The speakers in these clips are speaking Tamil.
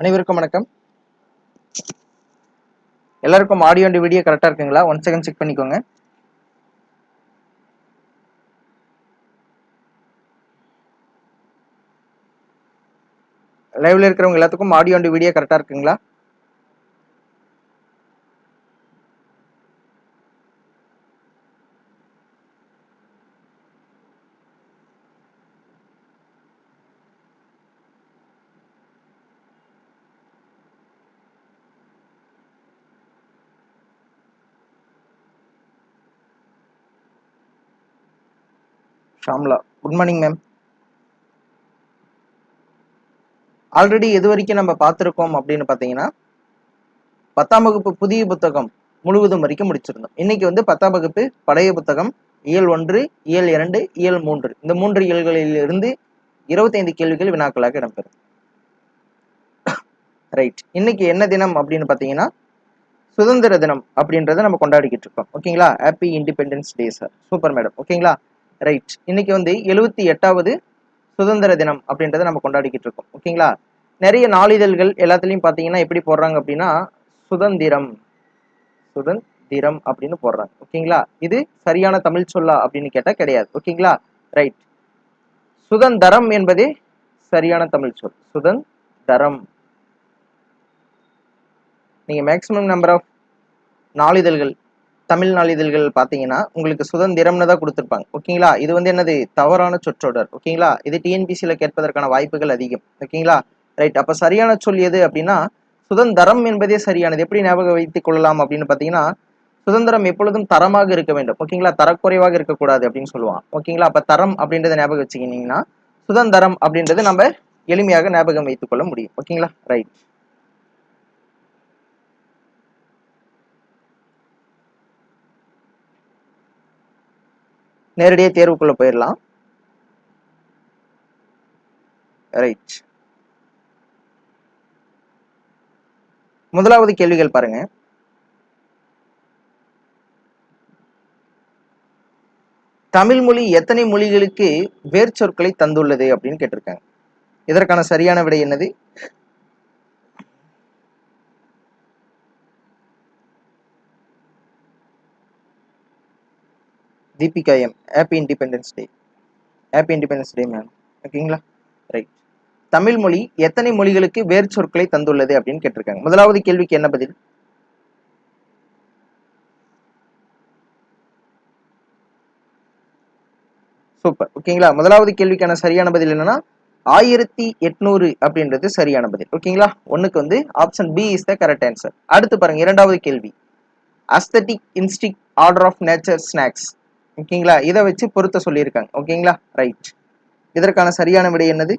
அனைவருக்கும் வணக்கம். எல்லாருக்கும் ஆடியோ அண்ட் வீடியோ கரெக்டாக இருக்குங்களா? ஒன் செகண்ட் செக் பண்ணிக்கோங்க. லைவ்ல இருக்கிறவங்க எல்லாத்துக்கும் ஆடியோ அண்ட் வீடியோ கரெக்டாக இருக்குங்களா? Shamla good morning ma'am already எது வரைக்கும் நம்ம பார்த்துருக்கோம் அப்படின்னு பார்த்தீங்கன்னா பத்தாம் வகுப்பு புதிய புத்தகம் முழுவதும் வரைக்கும் முடிச்சிருந்தோம். இன்னைக்கு வந்து பத்தாம் வகுப்பு பழைய புத்தகம் இயல் ஒன்று இயல் இரண்டு இயல் மூன்று. இந்த மூன்று இயல்களில் இருந்து இருபத்தைந்து கேள்விகள் வினாக்களாக இடம்பெறும். ரைட் இன்னைக்கு என்ன தினம் அப்படின்னு பார்த்தீங்கன்னா சுதந்திர தினம் அப்படின்றத நம்ம கொண்டாடிக்கிட்டு இருக்கோம். ஓகேங்களா? Happy independence day sir super madam ஓகேங்களா? ரைட் இன்னைக்கு வந்து எழுபத்தி எட்டாவது சுதந்திர தினம் அப்படின்றத நம்ம கொண்டாடிக்கிட்டு இருக்கோம். ஓகேங்களா நிறைய நாளிதழ்கள் எல்லாத்துலேயும் பார்த்தீங்கன்னா எப்படி போடுறாங்க அப்படின்னா சுதந்திரம் சுதந்திரம் அப்படின்னு போடுறாங்க. ஓகேங்களா இது சரியான தமிழ் சொல்லா அப்படின்னு கேட்டால் கிடையாது. ஓகேங்களா ரைட் சுதந்திரம் என்பதே சரியான தமிழ் சொல். சுதந்திரம். நீங்கள் மேக்ஸிமம் நம்பர் ஆஃப் நாளிதழ்கள் தமிழ் நாளிதழ்கள் பார்த்தீங்கன்னா உங்களுக்கு சுதந்திரம்னு தான் கொடுத்துருப்பாங்க. ஓகேங்களா இது வந்து என்னது? தவறான சொற்றொடர். ஓகேங்களா இது டிஎன்பிசியில் கேட்பதற்கான வாய்ப்புகள் அதிகம். ஓகேங்களா ரைட் அப்போ சரியான சொல் எது அப்படின்னா சுதந்திரம் என்பதே சரியானது. எப்படி ஞாபகம் வைத்துக் கொள்ளலாம் அப்படின்னு பார்த்தீங்கன்னா சுதந்திரம் எப்பொழுதும் தரமாக இருக்க வேண்டும். ஓகேங்களா தரக்குறைவாக இருக்கக்கூடாது அப்படின்னு சொல்லுவான் ஓகேங்களா அப்போ தரம் அப்படின்றத ஞாபகம் வச்சுக்கிட்டீங்கன்னா சுதந்திரம் அப்படின்றது நம்ம எளிமையாக ஞாபகம் வைத்துக் கொள்ள முடியும். ஓகேங்களா ரைட் நேரடியாக தேர்வுக்குள்ள போயிடலாம் ரைட் முதலாவது கேள்விகள் பாருங்க. தமிழ் மொழி எத்தனை மொழிகளுக்கு வேர் சொற்களை தந்துள்ளது அப்படின்னு கேட்டிருக்காங்க. இதற்கான சரியான விடை என்னது? Deepika M happy independence day happy independence day ma'am ஓகேங்களா ரைட் தமிழ் மொழி எத்தனை மொழிகளுக்கு வேர் சொற்களை தந்துள்ளது அப்படின்னு கேட்டிருக்காங்க. முதலாவது கேள்விக்கு என்ன பதில்? சூப்பர் ஓகேங்களா முதலாவது கேள்விக்கான சரியான பதில் என்னன்னா ஆயிரத்தி எட்நூறு அப்படின்றது சரியான பதில். ஓகேங்களா ஒண்ணுக்கு வந்து option B is the correct answer அடுத்து பாருங்க இரண்டாவது கேள்வி. Aesthetic instinct order of nature snacks ஓகேங்களா? இதை வச்சு பொருத்த சொல்லியிருக்காங்க. ஓகேங்களா? ரைட் இதற்கான சரியான விடை என்னது?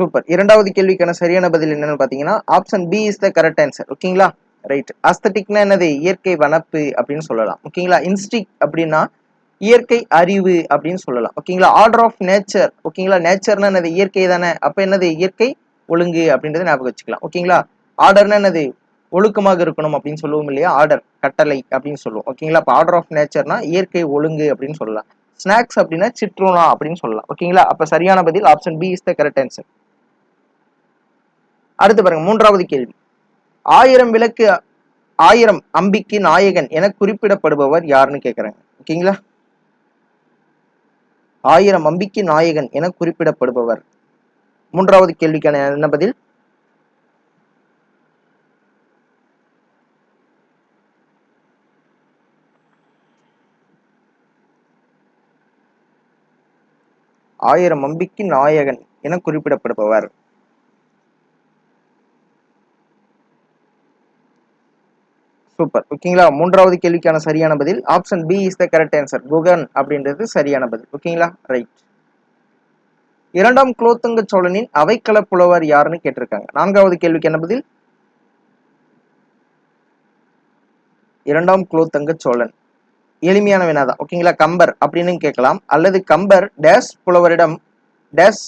சூப்பர் இரண்டாவது கேள்விக்கான சரியான பதில் என்னன்னு பாத்தீங்கன்னா option B is the correct answer ஓகேங்களா? ரைட் அஸ்தட்டிக்னா என்னது? இயற்கை வனப்பு அப்படின்னு சொல்லலாம். ஓகேங்களா இன்ஸ்டிக் அப்படின்னா இயற்கை அறிவு அப்படின்னு சொல்லலாம். ஓகேங்களா ஆர்டர் ஆஃப் நேச்சர் ஓகேங்களா நேச்சர்னா என்னது? இயற்கை தானே. அப்ப என்னது? இயற்கை ஒழுங்கு அப்படின்றத ஞாபகம் வச்சுக்கலாம். ஓகேங்களா ஆர்டர்னா என்னது? ஒழுக்கமாக இருக்கணும் அப்படின்னு சொல்லுவோம் இல்லையா? ஆர்டர் கட்டளை அப்படின்னு சொல்லுவோம். ஓகேங்களா இப்போ ஆர்டர் ஆஃப் நேச்சர்னா இயற்கை ஒழுங்கு அப்படின்னு சொல்லலாம். ஸ்நாக்ஸ் அப்படின்னா சிட்ரோனா அப்படின்னு சொல்லலாம். ஓகேங்களா அப்ப சரியான பதில் option B is the correct answer அடுத்து பாருங்க. மூன்றாவது கேள்வி. ஆயிரம் விளக்கு ஆயிரம் அம்பிக்கு நாயகன் என குறிப்பிடப்படுபவர் யாருன்னு கேட்கிறேன் ஓகேங்களா? ஆயிரம் அம்பிக்கு நாயகன் என குறிப்பிடப்படுபவர். மூன்றாவது கேள்விக்கான என்ன பதில்? ஆயிரம் அம்பிக்கு நாயகன் என குறிப்பிடப்படுபவர். சூப்பர். ஓகேங்களா? மூன்றாவது கேள்விக்கான சரியான பதில். Option B is the correct answer Guhan அப்படின்றது சரியான பதில். ஓகேங்களா? ரைட் இரண்டாம் குலோத்துங்க சோழனின் அவைக்கள புலவர் யாருன்னு கேட்டிருக்காங்க. நான்காவது கேள்விக்கு என்ன பதில்? இரண்டாம் குலோத்தங்க சோழன். எளிமையான வினாதான் ஓகேங்களா? கம்பர் அப்படின்னு கேட்கலாம். அல்லது கம்பர் டேஸ் புலவரிடம் டேஸ்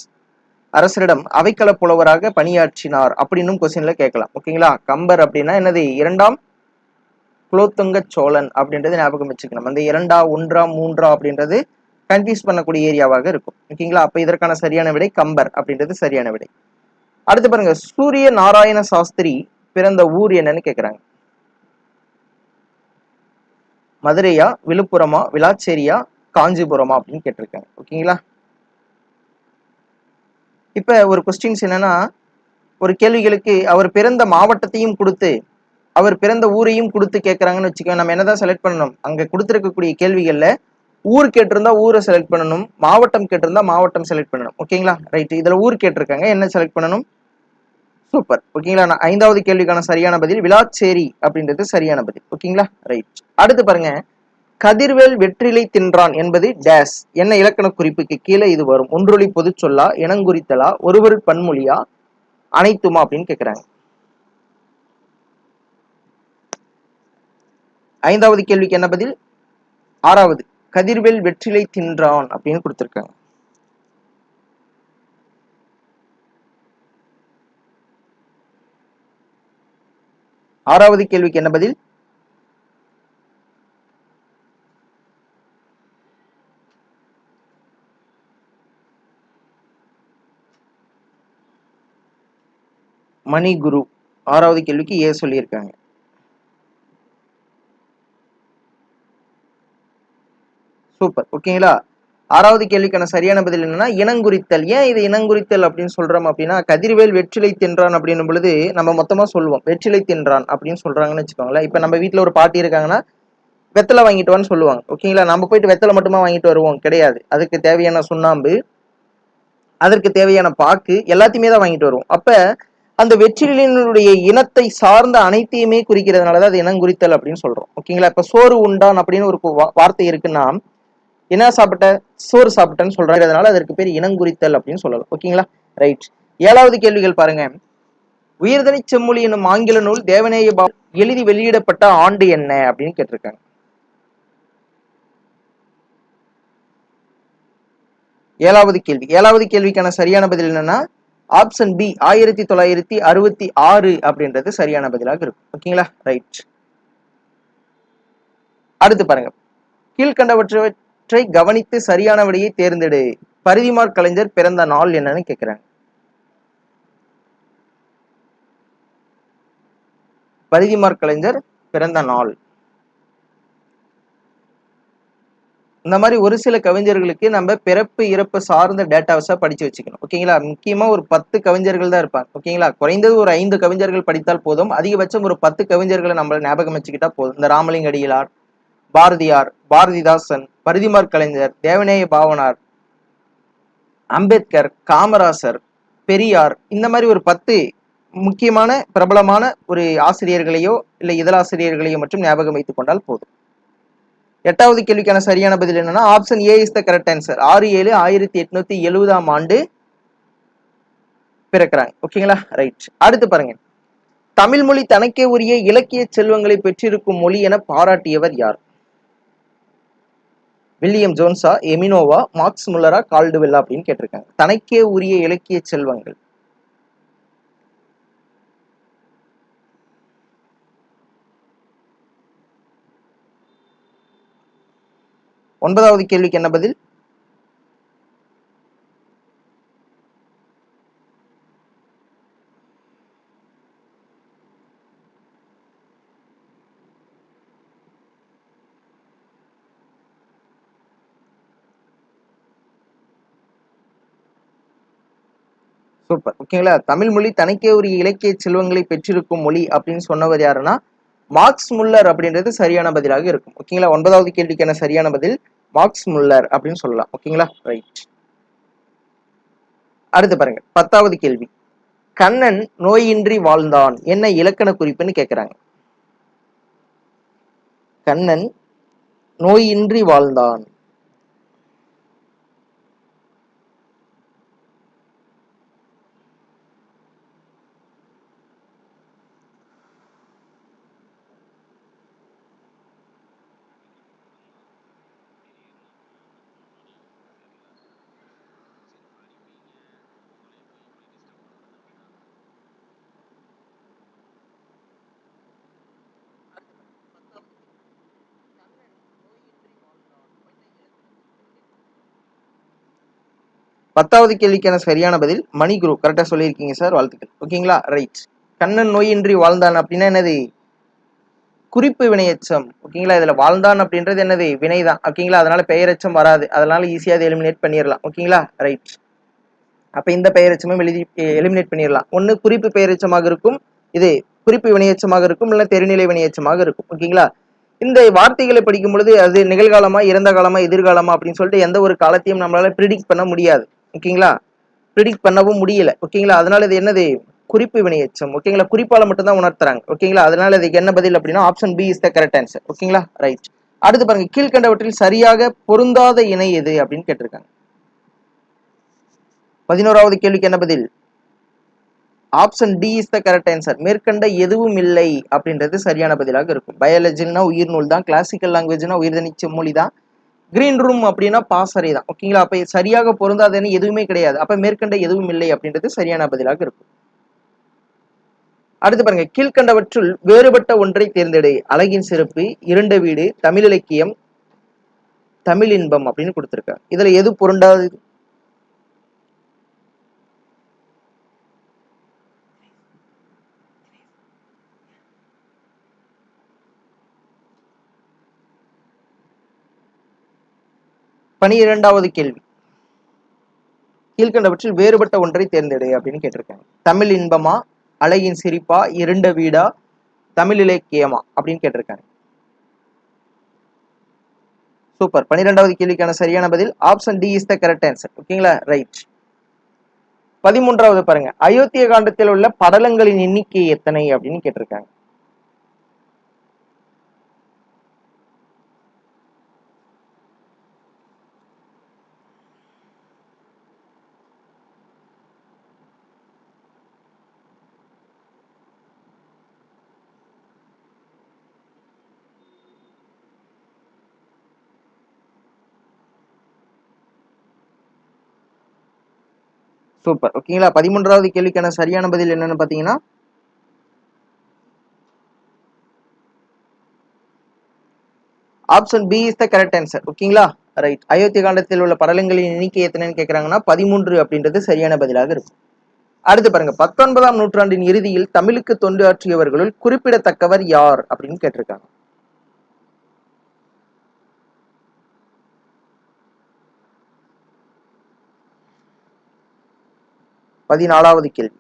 அரசரிடம் அவைக்கள புலவராக பணியாற்றினார் அப்படின்னும் கொஸ்டின்ல கேட்கலாம். ஓகேங்களா? கம்பர் அப்படின்னா என்னது? இரண்டாம் குலோத்துங்க சோழன் அப்படின்றது ஞாபகம் வச்சுக்கணும். அந்த இரண்டா ஒன்றா மூன்றா அப்படின்றது கன்ஃபியூஸ் பண்ணக்கூடிய ஏரியாவாக இருக்கும். ஓகேங்களா அப்ப இதற்கான சரியான விடை கம்பர் அப்படின்றது சரியான விடை. அடுத்து பாருங்க சூரிய நாராயண சாஸ்திரி பிறந்த ஊர் என்னன்னு கேக்குறாங்க. மதுரையா விழுப்புரமா விளாச்சேரியா காஞ்சிபுரமா அப்படின்னு கேட்டிருக்காங்க. ஓகேங்களா இப்ப ஒரு கொஸ்டின்ஸ் என்னன்னா ஒரு கேள்விகளுக்கு அவர் பிறந்த மாவட்டத்தையும் கொடுத்து அவர் பிறந்த ஊரையும் கொடுத்து கேட்குறாங்கன்னு வச்சுக்கோங்க. நம்ம என்னதான் செலக்ட் பண்ணணும்? அங்க கொடுத்துருக்கக்கூடிய கேள்விகள்ல ஊர் கேட்டிருந்தா ஊரை செலக்ட் பண்ணணும். மாவட்டம் கேட்டிருந்தா மாவட்டம் செலக்ட் பண்ணணும். ஓகேங்களா? ரைட் இதுல ஊர் கேட்டிருக்காங்க. என்ன செலக்ட் பண்ணணும்? சூப்பர் ஓகேங்களா? நான் ஐந்தாவது கேள்விக்கான சரியான பதில் விளாச்சேரி அப்படின்றது சரியான பதில். ஓகேங்களா? ரைட் அடுத்து பாருங்க. கதிர்வேல் வெற்றிலை தின்றான் என்பது டேஸ் என்ன இலக்கண குறிப்புக்கு கீழே இது வரும்? ஒன்றொளி பொதுச்சொல்லா இனங்குறித்தலா ஒருவர் பன்மொழியா அனைத்துமா அப்படின்னு கேக்குறாங்க. ஐந்தாவது கேள்விக்கு என்ன பதில்? ஆறாவது கதிர்வேல் வெற்றிலை தின்றான் அப்படின்னு கொடுத்துருக்காங்க. ஆறாவது கேள்விக்கு என்ன பதில்? மணி குரு ஆறாவது கேள்விக்கு ஏ சொல்லியிருக்காங்க. சூப்பர் ஓகேங்களா ஆறாவது கேள்விக்கான சரியான பதில் என்னன்னா இனங்குறித்தல். ஏன் இது இனங்குறித்தல் அப்படின்னு சொல்றோம் அப்படின்னா கதிர்வேல் வெற்றிலை தின்றான் அப்படின்னும் பொழுது நம்ம மொத்தமா சொல்லுவோம் வெற்றிலை தின்றான் அப்படின்னு சொல்றாங்கன்னு வச்சுக்கோங்களேன். இப்ப நம்ம வீட்டுல ஒரு பாட்டி இருக்காங்கன்னா வெத்தலை வாங்கிட்டு வான்னு சொல்லுவாங்க. ஓகேங்களா நம்ம போயிட்டு வெத்தலை மட்டுமா வாங்கிட்டு வருவோம்? கிடையாது. அதுக்கு தேவையான சுண்ணாம்பு அதற்கு தேவையான பாக்கு எல்லாத்தையுமே தான் வாங்கிட்டு வருவோம். அப்ப அந்த வெற்றிலினுடைய இனத்தை சார்ந்த அனைத்தையுமே குறிக்கிறதுனாலதான் அது இனங்குறித்தல் அப்படின்னு சொல்றோம். ஓகேங்களா இப்ப சோறு உண்டான் அப்படின்னு ஒரு வார்த்தை இருக்குன்னா என்ன சாப்பிட்ட? சோறு சாப்பிட்டேன்னு சொல்றதுனால அதற்கு பேர் இனங்குறித்தல் அப்படின்னு சொல்லலாம். ஓகேங்களா? ரைட் ஏழாவது கேள்விகள் பாருங்க. உயிர்தனி செம்மொழி என்னும் ஆங்கில நூல் தேவநேய பா எழுதி வெளியிடப்பட்ட ஆண்டு என்ன அப்படின்னு கேட்டிருக்காங்க. ஏழாவது கேள்வி. ஏழாவது கேள்விக்கான சரியான பதில் என்னன்னா ஆப்ஷன் பி ஆயிரத்தி தொள்ளாயிரத்தி அறுபத்தி ஆறு அப்படின்றது சரியான பதிலாக இருக்கும். ஓகேங்களா? ரைட் அடுத்து பாருங்க. கீழ்கண்டவற்றை கவனித்து சரியான விடையை தேர்ந்தெடு. பரிதிமார் கலைஞர் பிறந்த நாள் என்னன்னு கேக்குறாங்க. பரிதிமார் கலைஞர் பிறந்த நாள். இந்த மாதிரி ஒரு சில கவிஞர்களுக்கு நம்ம பிறப்பு இறப்பு சார்ந்த டேட்டாஸை படிச்சு வச்சுக்கணும். ஓகேங்களா முக்கியமா ஒரு பத்து கவிஞர்கள் தான் இருப்பாங்க. ஓகேங்களா குறைந்தது ஒரு ஐந்து கவிஞர்கள் படித்தால் போதும். அதிகபட்சம் ஒரு பத்து கவிஞர்களை நம்மளை ஞாபகம் வச்சுக்கிட்டா போதும். இந்த ராமலிங்க அடிகளார் பாரதியார் பாரதிதாசன் பரிதிமார் கலைஞர் தேவநேய பாவனார் அம்பேத்கர் காமராசர் பெரியார் இந்த மாதிரி ஒரு பத்து முக்கியமான பிரபலமான ஒரு ஆசிரியர்களையோ இல்லை இதழாசிரியர்களையோ மட்டும் ஞாபகம் வைத்துக் கொண்டால் போதும். எட்டாவது கேள்விக்கான சரியான பதில் என்னன்னா option A is the correct answer ஆறு ஏழு ஆயிரத்தி எட்நூத்தி எழுபதாம் ஆண்டு பிறக்கிறாங்க. ஓகேங்களா? ரைட் அடுத்து பாருங்க. தமிழ் மொழி தனக்கே உரிய இலக்கிய செல்வங்களை பெற்றிருக்கும் மொழி என பாராட்டியவர் யார்? வில்லியம் ஜோன்ஸா எமினோவா மார்க்ஸ் முல்லரா கால்டுவெல்லா அப்படின்னு கேட்டிருக்காங்க. தனக்கே உரிய இலக்கிய செல்வங்கள். ஒன்பதாவது கேள்விக்கு என்ன பதில்? சூப்பர். ஓகேங்களா? தமிழ் மொழி தனக்கே ஒரு இலக்கிய செல்வங்களை பெற்றிருக்கும் மொழி அப்படின்னு சொன்னவர் யாருன்னா மார்க்ஸ் முல்லர் அப்படின்றது சரியான பதிலாக இருக்கும். ஓகேங்களா? ஒன்பதாவது கேள்விக்கான சரியான பதில் மார்க்ஸ் முல்லர் அப்படின்னு சொல்லலாம். ஓகேங்களா? ரைட் அடுத்து பாருங்க. பத்தாவது கேள்வி. கண்ணன் நோயின்றி வாழ்ந்தான். என்ன இலக்கண குறிப்புன்னு கேட்கிறாங்க கண்ணன் நோயின்றி வாழ்ந்தான். பத்தாவது கேள்விக்கான சரியான பதில் மணி குரு. கரெக்டாக சொல்லியிருக்கீங்க சார் வாழ்த்துக்கள். ஓகேங்களா? ரைட் கண்ணன் நோயின்றி வாழ்ந்தான் அப்படின்னா என்னது? குறிப்பு வினையச்சம். ஓகேங்களா? இதுல வாழ்ந்தான் அப்படின்றது என்னது? வினைதான். ஓகேங்களா? அதனால பெயரச்சம் வராது. அதனால ஈஸியா அதை எலிமினேட் பண்ணிடலாம் ஓகேங்களா? ரைட் அப்ப இந்த பெயரச்சமும் எழுதி எலிமினேட் பண்ணிடலாம் ஒன்று குறிப்பு பெயரச்சமாக இருக்கும். இது குறிப்பு வினையச்சமாக இருக்கும். இல்ல தெரிநிலை வினையச்சமாக இருக்கும். ஓகேங்களா? இந்த வார்த்தைகளை படிக்கும் பொழுது அது நிகழ்காலமா இறந்த காலமா எதிர்காலமா அப்படின்னு சொல்லிட்டு எந்த ஒரு காலத்தையும் நம்மளால ப்ரிடிக்ட் பண்ண முடியாது. ஓகேங்களா? ப்ரிடிக்ட் பண்ணவும் முடியல. ஓகேங்களா? அதனால இது என்னது? குறிப்பு வினையச்சம் ஓகேங்களா? குறிப்பால மட்டும்தான் உணர்த்துறாங்க. ஓகேங்களா? அதனால இதுக்கு என்ன பதில் அப்படின்னா option B is the correct answer ஓகேங்களா? ரைட் அடுத்து பாருங்க. கீழ்கண்டவற்றில் சரியாக பொருந்தாத இணை எது அப்படின்னு கேட்டிருக்காங்க. பதினோராவது கேள்விக்கு என்ன பதில்? Option D is the correct answer மேற்கண்ட எதுவும் இல்லை அப்படின்றது சரியான பதிலாக இருக்கும். பயாலஜினா உயிர் நூல் தான். கிளாசிக்கல் லாங்குவேஜ்னா உயிர்தனிச்ச மொழி தான் கிரீன் ரூம் அப்படின்னா பாசறை தான். ஓகேங்களா அப்ப சரியாக பொருந்தாதுன்னு எதுவுமே கிடையாது. அப்ப மேற்கண்ட எதுவும் இல்லை அப்படின்றது சரியான பதிலாக இருக்கும். அடுத்து பாருங்க. கீழ்கண்டவற்றுள் வேறுபட்ட ஒன்றை தேர்ந்தெடு. அழகின் சிறப்பு இரண்டு வீடு தமிழ் இலக்கியம் தமிழ் இன்பம் அப்படின்னு கொடுத்திருக்காங்க. இதுல எது பொருண்டாது பனிரெண்டாவது கேள்வி. கீழ்கண்டவற்றில் வேறுபட்ட ஒன்றை தேர்ந்தெடு அப்படின்னு கேட்டிருக்காங்க. தமிழ் இன்பமா அலையின் சிரிப்பா இருண்ட வீடா தமிழ் இலக்கியமா அப்படின்னு கேட்டிருக்காங்க. சூப்பர். பன்னிரெண்டாவது கேள்விக்கான சரியான பதில் option D is the correct answer ஓகேங்களா? ரைட் பதிமூன்றாவது பாருங்க. அயோத்திய காண்டத்தில் உள்ள படலங்களின் எண்ணிக்கை எத்தனை அப்படின்னு கேட்டிருக்காங்க. சூப்பர். ஓகேங்களா? பதிமூன்றாவது கேள்விக்கான சரியான பதில் என்னன்னு பாத்தீங்கன்னா option B is the correct answer ஓகேங்களா? ரைட் அயோத்தி காண்டத்தில் உள்ள படலங்களின் எண்ணிக்கை எத்தனைன்னு கேட்கறாங்கன்னா பதிமூன்று அப்படின்றது சரியான பதிலாக இருக்கும். அடுத்து பாருங்க. பத்தொன்பதாம் நூற்றாண்டின் இறுதியில் தமிழுக்கு தொண்டு ஆற்றியவர்களுள் குறிப்பிடத்தக்கவர் யார் அப்படின்னு கேட்டிருக்காங்க. பதினாலாவது கேள்வி.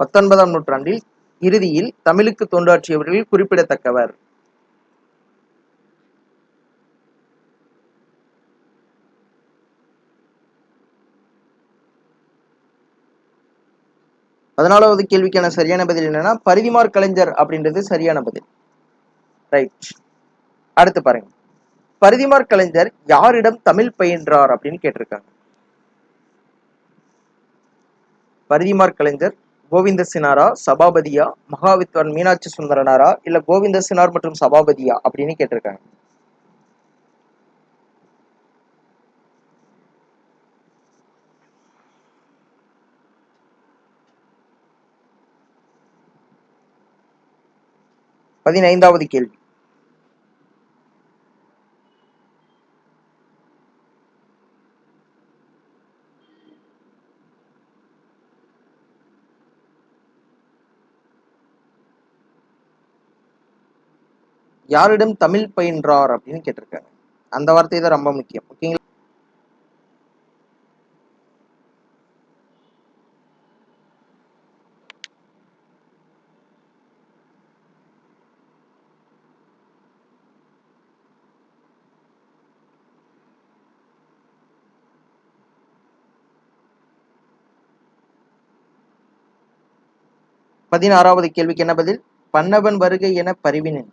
பத்தொன்பதாம் நூற்றாண்டில் இறுதியில் தமிழுக்கு தோன்றாற்றியவர்கள் குறிப்பிடத்தக்கவர். பதினாலாவது கேள்விக்கான சரியான பதில் என்னன்னா பரிதிமார் கலைஞர் அப்படின்றது சரியான பதில். ரைட் அடுத்து பாருங்க. பரிதிமார் கலைஞர் யாரிடம் தமிழ் பயின்றார் அப்படின்னு கேட்டிருக்காங்க. பரிதிமார் கலைஞர் கோவிந்த சினாரா சபாபதியா மகாவித்வான் மீனாட்சி சுந்தரனாரா இல்ல கோவிந்த சினார் மற்றும் சபாபதியா அப்படின்னு கேட்டிருக்காங்க. பதினைந்தாவது கேள்வி. யாரிடம் தமிழ் பயின்றார் அப்படின்னு கேட்டிருக்காங்க. அந்த வார்த்தை தான் ரொம்ப முக்கியம். ஓகேங்களா? பதினாறாவது கேள்விக்கு என்ன பதில்? பன்னவன் வருகை என பரிவினன்.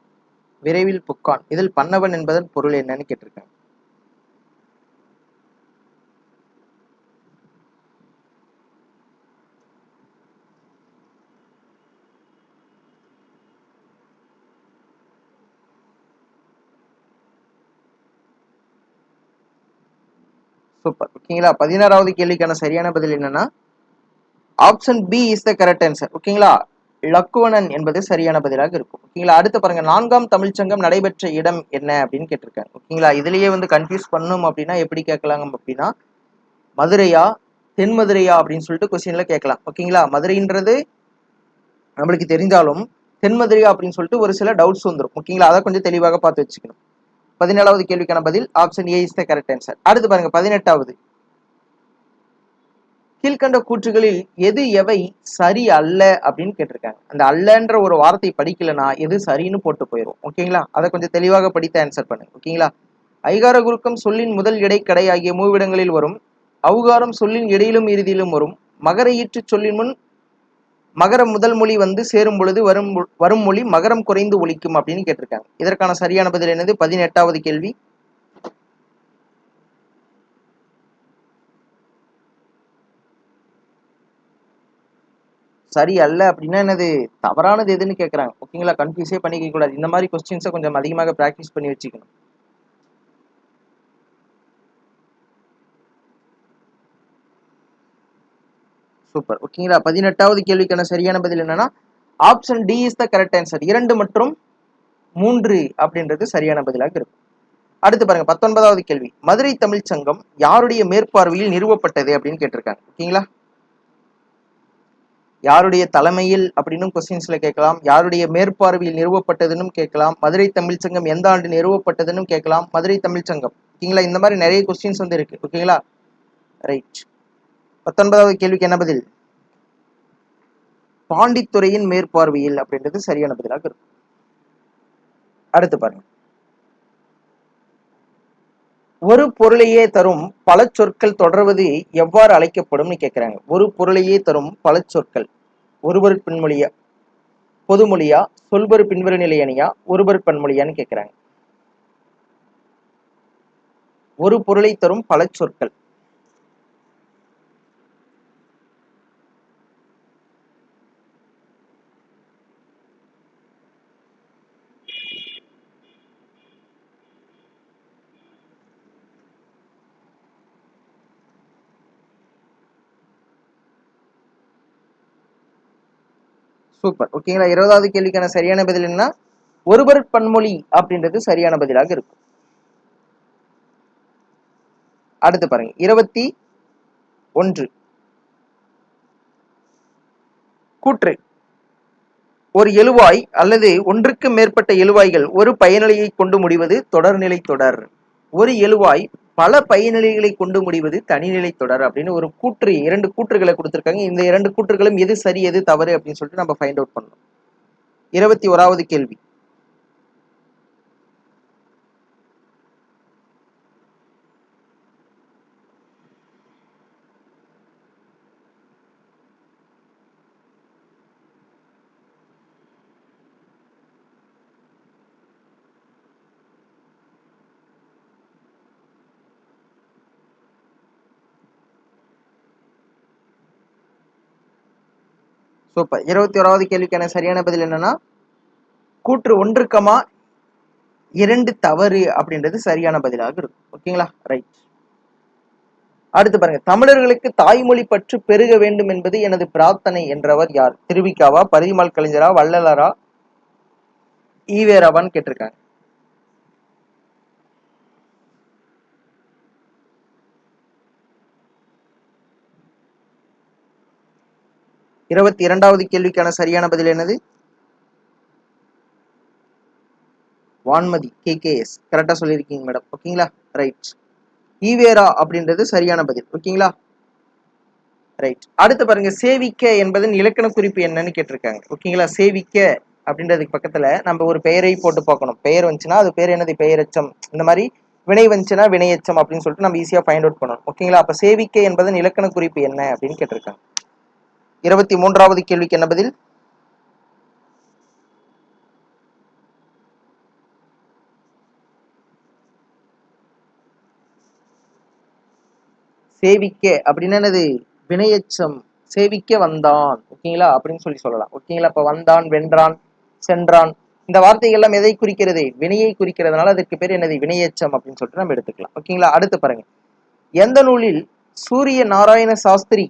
விரைவில் புக்கான். இதில் பன்னவன் என்பதன் பொருள் என்னன்னு கேட்டிருக்காங்க. சூப்பர். ஓகேங்களா? பதினாறாவது கேள்விக்கான சரியான பதில் என்னன்னா option B is the correct answer ஓகேங்களா? லக்குவணன் என்பது சரியான பதிலாக இருக்கும். ஓகேங்களா? அடுத்து பாருங்க நான்காம் தமிழ்ச்சங்கம் நடைபெற்ற இடம் என்ன அப்படின்னு கேட்டிருக்காங்க. ஓகேங்களா? இதுலயே வந்து கன்ஃபியூஸ் பண்ணும் அப்படின்னா எப்படி கேட்கலாங்க அப்படின்னா மதுரையா தென் மதுரையா அப்படின்னு சொல்லிட்டு கொஸ்டின்ல கேட்கலாம். ஓகேங்களா? மதுரைன்றது நம்மளுக்கு தெரிஞ்சாலும் தென் மதுரையா அப்படின்னு சொல்லிட்டு ஒரு சில டவுட்ஸ் வந்துடும் ஓகேங்களா? அதை கொஞ்சம் தெளிவாக பார்த்து வச்சுக்கணும். பதினேழாவது கேள்விக்கான பதில் option A is the correct answer அடுத்து பாருங்க பதினெட்டாவது. கீழ்கண்ட கூற்றுகளில் எது எவை சரி அல்ல அப்படின்னு கேட்டிருக்காங்க. அந்த அல்லன்ற ஒரு வார்த்தை படிக்கலனா எது சரின்னு போட்டு போயிடும் ஓகேங்களா அதை கொஞ்சம் தெளிவாக படித்து ஆன்சர் பண்ணுங்க. ஓகேங்களா ஐகார குறுக்கம் சொல்லின் முதல் இடைக்கடை ஆகிய மூவிடங்களில் வரும். அவுகாரம் சொல்லின் இடையிலும் இறுதியிலும் வரும். மகர ஈற்று சொல்லின் முன் மகர முதல் மொழி வந்து சேரும் பொழுது வரும் வரும் மொழி மகரம் குறைந்து ஒழிக்கும் அப்படின்னு கேட்டிருக்காங்க. இதற்கான சரியான பதில் என்னது? பதினெட்டாவது கேள்வி. சரி அல்ல அப்படின்னா என்னது? தவறானது எதுன்னு கேட்குறாங்க ஓகேங்களா கன்ஃபியூஸே பண்ணிக்க கூடாது. இந்த மாதிரி கொஸ்டின்ஸை கொஞ்சம் அதிகமாக ப்ராக்டிஸ் பண்ணி வச்சுக்கணும். சூப்பர் ஓகேங்களா பதினெட்டாவது கேள்விக்கான சரியான பதில் என்னன்னா option D is the correct answer இரண்டு மற்றும் மூன்று அப்படின்றது சரியான பதிலாக இருக்கும். அடுத்து பாருங்க பத்தொன்பதாவது கேள்வி. மதுரை தமிழ்ச் சங்கம் யாருடைய மேற்பார்வையில் நிறுவப்பட்டது அப்படின்னு கேட்டிருக்காங்க. ஓகேங்களா யாருடைய தலைமையில் அப்படின்னும் கொஸ்டின்ஸ்ல கேட்கலாம். யாருடைய மேற்பார்வையில் நிறுவப்பட்டதுன்னு கேட்கலாம். மதுரை தமிழ் சங்கம் எந்த ஆண்டு நிறுவப்பட்டதுன்னு கேட்கலாம். மதுரை தமிழ் சங்கம். ஓகேங்களா இந்த மாதிரி நிறைய கொஸ்டின்ஸ் வந்து இருக்கு. ஓகேங்களா ரைட் பத்தொன்பதாவது கேள்விக்கு என்ன பதில்? பாண்டித்துறையின் மேற்பார்வையில் அப்படின்றது சரியான பதிலாக இருக்கும். அடுத்து பாருங்க. ஒரு பொருளையே தரும் பல சொற்கள் தொடர்வது எவ்வாறு அழைக்கப்படும்னு கேட்கிறாங்க ஒரு பொருளையே தரும் பல சொற்கள். ஒருவர் பின்மொழியா பொதுமொழியா சொல்பரு பின்வரு நிலை அணியா ஒருவர் பன்மொழியான்னு கேட்குறாங்க ஒரு பொருளை தரும் பல சொற்கள். சூப்பர். ஓகேங்களா இருபதாவது கேள்விக்கான சரியான பதில் என்ன ஒருவர் பன்மொழி அப்படின்றது சரியான பதிலாக இருக்கும். அடுத்து பாருங்க. இருபத்தி ஒன்று. கூற்று. ஒரு எழுவாய் அல்லது ஒன்றுக்கு மேற்பட்ட எழுவாய்கள் ஒரு பயனிலையை கொண்டு முடிவது தொடர்நிலை தொடர். ஒரு எழுவாய் பல பயனிலைகளை கொண்டு முடிவது தனிநிலை தொடர் அப்படின்னு ஒரு கூற்று இரண்டு கூற்றுகளை கொடுத்துருக்காங்க. இந்த இரண்டு கூற்றுகளும் எது சரி எது தவறு அப்படின்னு சொல்லிட்டு நம்ம ஃபைண்ட் அவுட் பண்ணணும். இருபத்தி ஓராவது கேள்வி. சூப்பர். இருபத்தி ஓராவது கேள்விக்கான சரியான பதில் என்னன்னா கூற்று ஒன்றுக்கமா இரண்டு தவறு அப்படின்றது சரியான பதிலாக இருக்கும். ஓகேங்களா? ரைட் அடுத்து பாருங்க. தமிழர்களுக்கு தாய்மொழி பற்று பெருக வேண்டும் என்பது எனது பிரார்த்தனை என்றவர் யார்? திருவிக்காவா பரிதிமால் கலைஞரா வள்ளலாரா ஈவேராவான்னு கேட்டிருக்காங்க. இருபத்தி இரண்டாவது கேள்விக்கான சரியான பதில் என்னது? வான்மதி கேகேஎஸ் கரெக்டாக சொல்லியிருக்கீங்க மேடம் ஓகேங்களா ரைட் ஈவேரா அப்படின்றது சரியான பதில். ஓகேங்களா ரைட் அடுத்து பாருங்க சேவிக்க என்பதன் இலக்கண குறிப்பு என்னன்னு கேட்டிருக்காங்க. ஓகேங்களா சேவிக்க அப்படின்றதுக்கு பக்கத்துல நம்ம ஒரு பெயரை போட்டு பார்க்கணும். பெயர் வந்துச்சுன்னா அது பேர் என்னது? பெயரெச்சம். இந்த மாதிரி வினை வந்துச்சுன்னா வினையச்சம் அப்படின்னு சொல்லிட்டு நம்ம ஈஸியாக ஃபைண்ட் அவுட் பண்ணணும். ஓகேங்களா அப்போ சேவிக்க என்பதன் இலக்கண குறிப்பு என்ன அப்படின்னு கேட்டிருக்காங்க. இருபத்தி மூன்றாவது கேள்விக்கு என்ன பதில்? சேவிக்க அப்படின்னு என்னது? வினையச்சம். சேவிக்க வந்தான். ஓகேங்களா? அப்படின்னு சொல்லி சொல்லலாம். ஓகேங்களா? இப்ப வந்தான் வென்றான் சென்றான். இந்த வார்த்தைகள் எல்லாம் எதை குறிக்கிறது? வினையை குறிக்கிறதுனால அதற்கு பேர் என்னது? வினையச்சம் அப்படின்னு சொல்லிட்டு நம்ம எடுத்துக்கலாம். ஓகேங்களா? அடுத்து பாருங்க. எந்த நூலில் சூரிய நாராயண சாஸ்திரி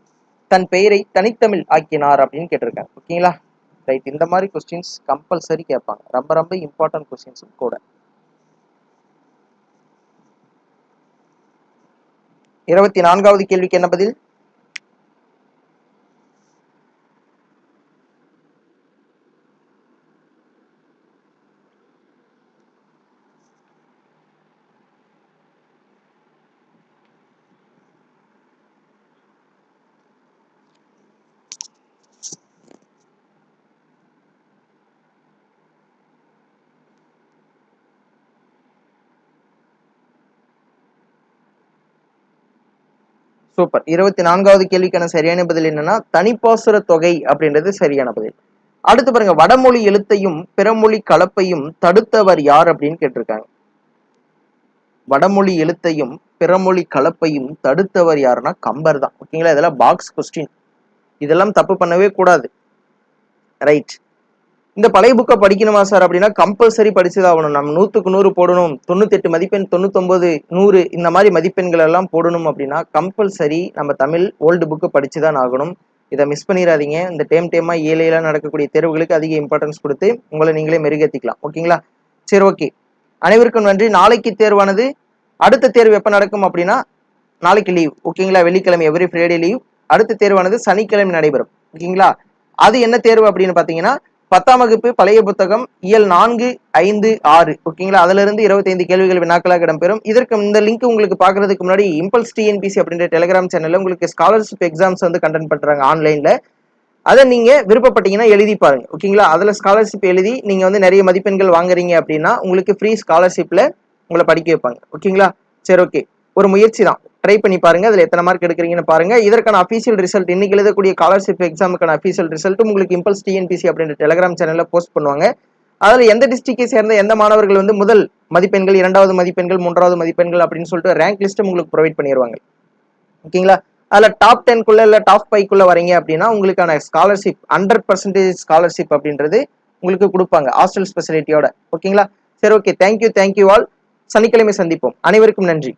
தன் பெயரை தனித்தமிழ் ஆக்கினார் அப்படின்னு கேட்டிருக்காங்க. ஓகேங்களா ரைட் இந்த மாதிரி கொஸ்டின்ஸ் கம்பல்சரி கேட்பாங்க. ரொம்ப ரொம்ப இம்பார்ட்டன்ட் கொஸ்டின்ஸும் கூட. இருபத்தி நான்காவது கேள்விக்கு என்ன பதில்? சூப்பர். இருபத்தி நான்காவது கேள்விக்கான சரியான பதில் என்னன்னா தனிப்பாசுர தொகை அப்படின்றது சரியான பதில். அடுத்து பாருங்க வடமொழி எழுத்தையும் பிறமொழி கலப்பையும் தடுத்தவர் யார் அப்படின்னு கேட்டிருக்காங்க. வடமொழி எழுத்தையும் பிறமொழி கலப்பையும் தடுத்தவர் யாருன்னா கம்பர் தான் ஓகேங்களா? இதெல்லாம் பாக்ஸ் கொஸ்டின் இதெல்லாம் தப்பு பண்ணவே கூடாது. ரைட் இந்த பழைய புக்கை படிக்கணுமா சார் அப்படின்னா கம்பல்சரி படிச்சுதான் ஆகணும் நம்ம நூற்றுக்கு நூறு போடணும். தொண்ணூத்தெட்டு மதிப்பெண் தொண்ணூத்தொம்பது நூறு இந்த மாதிரி மதிப்பெண்கள் எல்லாம் போடணும் அப்படின்னா கம்பல்சரி நம்ம தமிழ் ஓல்டு புக்கு படிச்சுதான் ஆகணும். இதை மிஸ் பண்ணிடாதீங்க. இந்த டேம் டேமா ஏழையெல்லாம் நடக்கக்கூடிய தேர்வுகளுக்கு அதிக இம்பார்ட்டன்ஸ் கொடுத்து உங்களை நீங்களே மெருகேற்றிக்கலாம் ஓகேங்களா? சரி ஓகே. அனைவருக்கும் நன்றி. நாளைக்கு தேர்வானது. அடுத்த தேர்வு எப்போ நடக்கும் அப்படின்னா நாளைக்கு லீவ் ஓகேங்களா? வெள்ளிக்கிழமை எவ்ரி ஃப்ரைடே லீவ் அடுத்த தேர்வானது சனிக்கிழமை நடைபெறும். ஓகேங்களா? அது என்ன தேர்வு அப்படின்னு பார்த்தீங்கன்னா பத்தாம் வகுப்பு பழைய புத்தகம் இயல் நான்கு ஐந்து ஆறு. ஓகேங்களா அதுல இருந்து இருபத்தைந்து கேள்விகள் வினாக்களாக இடம்பெறும். இதற்கு இந்த லிங்க் உங்களுக்கு பாக்குறதுக்கு முன்னாடி இம்பல்ஸ் டிஎன்பிசி அப்படின்ற டெலிகிராம் சேனல்ல உங்களுக்கு ஸ்காலர்ஷிப் எக்ஸாம்ஸ் வந்து கண்டென்ட் பண்றாங்க ஆன்லைன்ல அதை நீங்க விருப்பப்பட்டீங்கன்னா எழுதி பாருங்க. ஓகேங்களா அதுல ஸ்காலர்ஷிப் எழுதி நீங்க வந்து நிறைய மதிப்பெண்கள் வாங்குறீங்க அப்படின்னா உங்களுக்கு ஃப்ரீ ஸ்காலர்ஷிப்ல உங்களை படிக்க வைப்பாங்க. ஓகேங்களா சரி ஓகே ஒரு முயற்சி தான். ட்ரை பண்ணி பாருங்க. அதுல எத்தனை மார்க் எடுக்கிறீங்கன்னு பாருங்க. இதற்கான அஃபீஷியல் ரிசல்ட் இன்னைக்கு எழுதக்கூடிய ஸ்காலர்ஷிப் எக்ஸாமுக்கான அஃபீஷியல் ரிசல்ட் உங்களுக்கு இம்பல்ஸ் டிஎன்பிசி அப்படின்ற டெலிகிராம் சேனல்ல போஸ்ட் பண்ணுவாங்க. அதுல எந்த டிஸ்ட்ரிக்டை சேர்ந்த எந்த மாணவர்கள் வந்து முதல் மதிப்பெண்கள் இரண்டாவது மதிப்பெண்கள் மூன்றாவது மதிப்பெண்கள் அப்படின்னு சொல்லிட்டு ரேங்க் லிஸ்ட் உங்களுக்கு ப்ரொவைட் பண்ணிடுவாங்க ஓகேங்களா? அதுல டாப் டென்குள்ள இல்ல டாப் ஃபைவ்க்குள்ள வரீங்க அப்படின்னா உங்களுக்கான ஸ்காலர்ஷிப் ஹண்ட்ரட் பர்சன்டேஜ் ஸ்காலர்ஷிப் அப்படின்றது உங்களுக்கு கொடுப்பாங்க ஹாஸ்டல் ஸ்பெசிலிட்டியோட ஓகேங்களா? சரி ஓகே தேங்க்யூ தேங்க்யூ ஆல் சனிக்கிழமை சந்திப்போம். அனைவருக்கும் நன்றி.